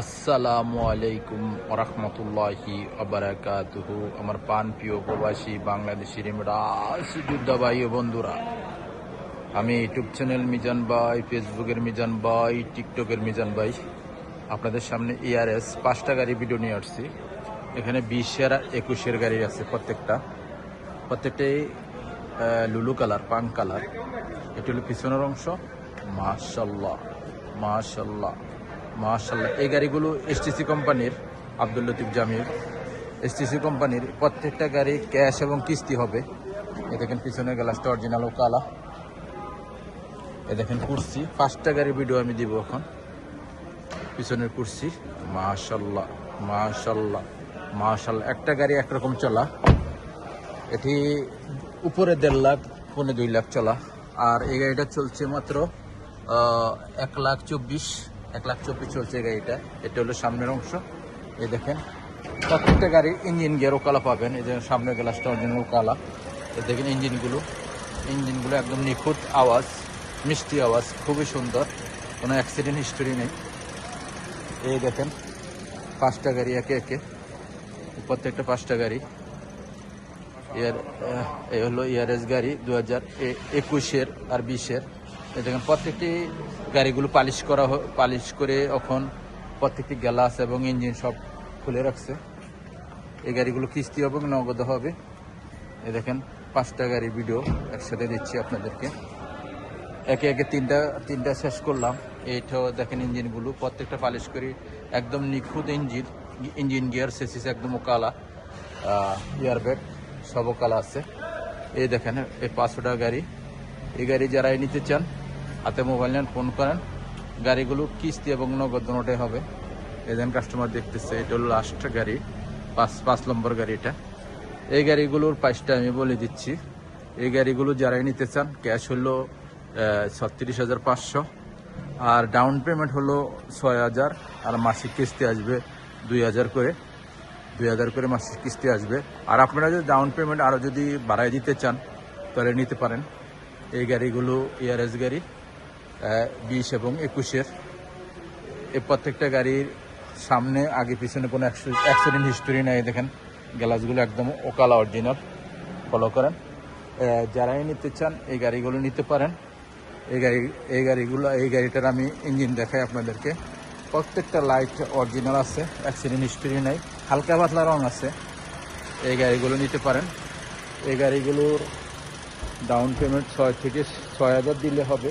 আসসালামু আলাইকুম রহমতুল্লাহি আবরাকাতুহু আমার পান প্রিয় প্রবাসী বাংলাদেশি যোদ্ধা ভাই ও বন্ধুরা, আমি ইউটিউব চ্যানেল মিজান ভাই, ফেসবুকের মিজান ভাই, টিকটকের মিজান ভাই, আপনাদের সামনে ইআরএস পাঁচটা গাড়ি ভিডিও নিয়ে আসছি। এখানে বিশের একুশের গাড়ি আছে প্রত্যেকটা। প্রত্যেকটাই লুলু কালার পাং কালার। এটি হলো পিছনের অংশ। মাশাল্লাহ মাশাল্লাহ। মাশাল্লাহ এই গাড়িগুলো এসটিসি কোম্পানির, আব্দুল লতিফ জামির এসটিসি কোম্পানির প্রত্যেকটা গাড়ি ক্যাশ এবং কিস্তি হবে। এ দেখেন পিছনের গ্লাসটা অরিজিনাল ও কালা। এ দেখেন কুর্সি, পাঁচটা গাড়ির ভিডিও আমি দিব এখন। পিছনের কুর্সি মাশাল্লাহ মাশাল্লাহ মাশাল্লাহ একটা গাড়ি একরকম চলা। এটি উপরে দেড় লাখ পৌনে দুই লাখ চলা। আর এই গাড়িটা চলছে মাত্র এক লাখ চব্বিশ। এক লাখ চব্বিশ চলছে গাড়িটা। এটা হলো সামনের অংশ। এই দেখেন, প্রত্যেকটা গাড়ির ইঞ্জিন গিয়ারও কালা পাবেন। এই যে সামনের গ্লাসটা অরিজিনাল কালা। এই দেখেন ইঞ্জিনগুলো। ইঞ্জিনগুলো একদম নিখুঁত আওয়াজ, মিষ্টি আওয়াজ, খুবই সুন্দর। কোনো অ্যাক্সিডেন্ট হিস্টোরি নেই। এই দেখেন, পাঁচটা গাড়ি একে একে। প্রত্যেকটা পাঁচটা গাড়ি। ইয়ার এই হলো ইয়ারএস গাড়ি দু হাজার একুশের আর বিশের। দেখেন, প্রত্যেকটি গাড়িগুলো পালিশ করা পালিশ করে এখন প্রত্যেকটি গ্লাস এবং ইঞ্জিন সব খুলে রাখছে। এই গাড়িগুলো কিস্তি হবে, নগদ হবে। এ দেখেন, পাঁচটা গাড়ি ভিডিও একসাথে দিচ্ছি আপনাদেরকে। একে একে তিনটা তিনটা শেষ করলাম। এইটাও দেখেন, ইঞ্জিনগুলো প্রত্যেকটা পালিশ করি। একদম নিখুঁত ইঞ্জিন ইঞ্জিন গিয়ার, সেসিস একদম কালা ইয়ার ব্যাগ সবও কালা আছে। এই দেখেন, এই পাঁচশোটা গাড়ি। এই গাড়ি যারাই নিতে চান হাতে মোবাইল নেন ফোন করেন। গাড়িগুলো কিস্তি এবং নগদ দুটোটাই হবে। এজেন্ট কাস্টমার দেখতেছে, এটা হলো লাস্ট গাড়ি, পাঁচ পাঁচ নম্বর গাড়ি এটা এই গাড়িগুলোর প্রাইসটা আমি বলে দিচ্ছি। এই গাড়িগুলো যারাই নিতে চান ক্যাশ হলো ছত্রিশ হাজার পাঁচশো। আর ডাউন পেমেন্ট হলো ছয় হাজার। আর মাসিক কিস্তি আসবে দুই হাজার করে। দুই হাজার করে মাসিক কিস্তি আসবে। আর আপনারা যদি ডাউন পেমেন্ট আরও যদি বাড়াই দিতে চান, তাহলে নিতে পারেন। এই গাড়িগুলো ইয়ারএস গাড়ি। বিশ এবং একুশের। এ প্রত্যেকটা গাড়ির সামনে, আগে, পিছনে কোনো অ্যাক্সিডেন্ট হিস্টোরি নাই, দেখেন। গ্লাসগুলো একদম ওকালা অরিজিনাল ফলো করেন। যারাই নিতে চান, এই গাড়িগুলো নিতে পারেন। এই গাড়ি, এই গাড়িগুলো, এই গাড়িটার আমি ইঞ্জিন দেখাই আপনাদেরকে। প্রত্যেকটা লাইট অরিজিনাল আছে অ্যাক্সিডেন্ট হিস্টোরি নেই, হালকা পাতলা রং আছে। এই গাড়িগুলো নিতে পারেন। এই গাড়িগুলোর ডাউন পেমেন্ট ছয় থেকে ছয় হাজার দিলে হবে।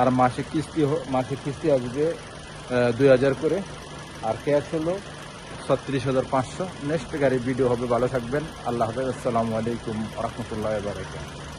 আর মাসে কিস্তি মাসে কিস্তি আসবে দুই হাজার করে। আর ক্যাশ হলো ছত্রিশ হাজার পাঁচশো। নেক্সট গাড়ি ভিডিও হবে, ভালো থাকবেন। আল্লাহ হাফেজ। আসসালামু আলাইকুম রহমতুল্লাহ বারকাত